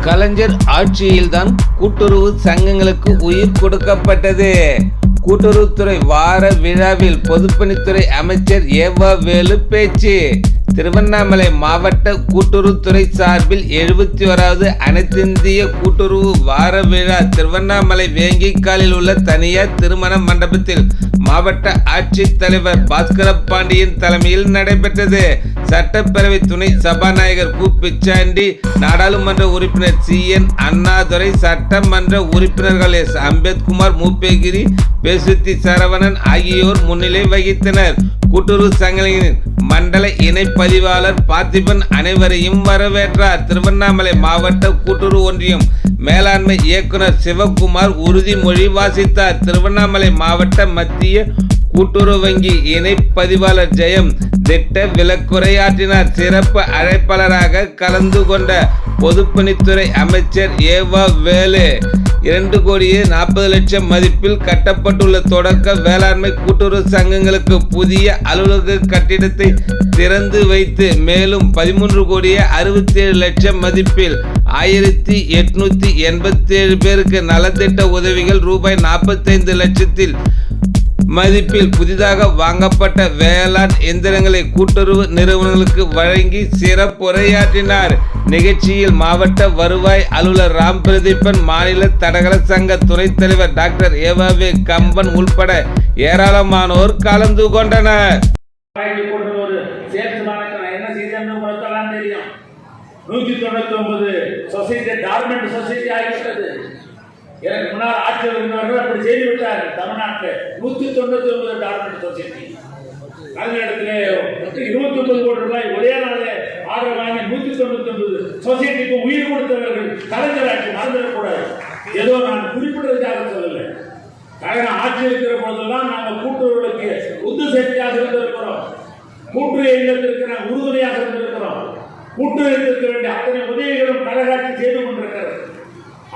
கலைஞர் ஆட்சியில்தான் கூட்டுறவு சங்கங்களுக்கு உயிர் கொடுக்கப்பட்டது. கூட்டுறவுத்துறை வார விழாவில் பொதுப்பணித்துறை அமைச்சர் ஏவா வேலு பேச்சு திருவண்ணாமலை மாவட்ட கூட்டுறவுத்துறை சார்பில் எழுபத்தி ஓராவது அனைத்திந்திய கூட்டுறவு வார விழா திருவண்ணாமலை வேங்கிக்காலில் உள்ள தனியார் திருமண மண்டபத்தில் மாவட்ட ஆட்சித்தலைவர் பாஸ்கர பாண்டியன் தலைமையில் நடைபெற்றது. சட்டப்பேரவை துணை சபாநாயகர் கு. பிச்சாண்டி நாடாளுமன்ற உறுப்பினர் சி. என். அண்ணாதுரை சட்டமன்ற உறுப்பினர்கள் எஸ். அம்பேத்குமார் மூப்பேகிரி பேசுத்தி சரவணன் ஆகியோர் முன்னிலை வகித்தனர். கூட்டுறவு சங்கங்களின் மண்டல இணை பதிவாளர் பார்த்திபன் அனைவரையும் வரவேற்றார். திருவண்ணாமலை மாவட்ட கூட்டுறவு ஒன்றியம் மேலாண்மை இயக்குனர் சிவகுமார் உறுதிமொழி வாசித்தார். திருவண்ணாமலை மாவட்ட மத்திய கூட்டுறவு வங்கி இணை பதிவாளர் ஜெயம் திட்ட விலக்குரையாற்றினார். சிறப்பு அழைப்பாளராக கலந்து கொண்ட பொதுப்பணித்துறை அமைச்சர் ஏவா வேலு. இரண்டு கோடியே நாற்பது லட்சம் மதிப்பில் கட்டப்பட்டுள்ள தொடக்க வேளாண்மை கூட்டுறவு சங்கங்களுக்கு புதிய அலுவலக கட்டிடத்தை திறந்து வைத்து மேலும் பதிமூன்று கோடியே அறுபத்தி ஏழு லட்சம் மதிப்பில் ஆயிரத்தி எட்நூத்தி எண்பத்தி ஏழு பேருக்கு நலத்திட்ட உதவிகள் ரூபாய் நாற்பத்தைந்து லட்சத்தில் மதிப்பில் புதிதாக வாங்கப்பட்ட வேளாண் எந்திரங்களை கூட்டுறவு நிறுவனங்களுக்கு வழங்கி சிறப்புரையாற்றினார். நிகழ்ச்சியில் மாவட்ட வருவாய் அலுவலர் ராம் பிரதீபன் மாநில தடகள சங்க துணைத் தலைவர் டாக்டர் ஏவாவே கம்பன் உள்பட ஏராளமானோர் கலந்து கொண்டனர். நூற்றி தொண்ணூத்தி ஒன்பது சொசைட்டி டார்மெண்ட் சொசைட்டி ஆகிவிட்டது. எனக்கு முன்னால் ஆட்சியில் இருந்தவர்கள் அப்படி செய்து விட்டார்கள். தமிழ்நாட்டில் நூற்றி தொண்ணூத்தி ஒன்பது டார்மெண்ட் சொசைட்டி கலைஞரிடத்திலே இருபத்தி ஒன்பது கோடி ரூபாய் ஒரே நாளில் ஆர்டர் வாங்கி நூற்றி தொண்ணூத்தி ஒன்பது சொசைட்டிக்கு உயிர் கொடுத்தவர்கள் கலைஞர் ஆட்சி மறந்துடக்கூடாது. ஏதோ நான் குறிப்பிடுறதுக்காக சொல்லலை. கழகம் ஆட்சி இருக்கிற போதெல்லாம் நாங்கள் கூட்டுறவுகளுக்கு உந்து சக்தியாக இருந்திருக்கிறோம். கூட்டு இல்லத்திற்கு நாங்கள் உறுதுணையாக இருந்திருக்கிறோம். கூட்டு இருக்க வேண்டிய அத்தனை உதவிகளும் கழகாட்சி செய்து கொண்டிருக்கிறது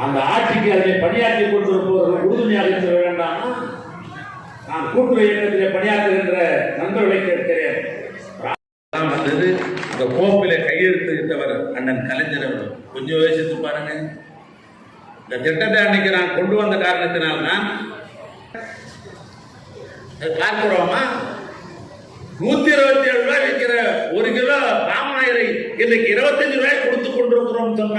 அந்த ஆட்சிக்கு அதனை பணியாற்றி கொண்டிருப்பவர்கள் உறுதுணையாக இருக்க வேண்டாம் நான் கூட்டுறவு இயக்கத்திலே பணியாற்றுகின்ற நண்பர்களை கேட்கிறேன். வந்தது இந்த கோப்பில கையெழுத்திட்டவர் அண்ணன் கலைஞர் அவர் கொஞ்சம் யோசித்து பாருங்க. இந்த திட்டத்தை அன்னைக்கு நான் கொண்டு வந்த காரணத்தினால் தான் பார்க்கிறோமா நூத்தி இருபத்தி ஏழு ரூபாய் விற்கிற ஒரு கிலோ ராமாயரை இன்னைக்கு இருபத்தஞ்சு ரூபாய் கொடுத்து கொண்டிருக்கிறோம் சொன்னா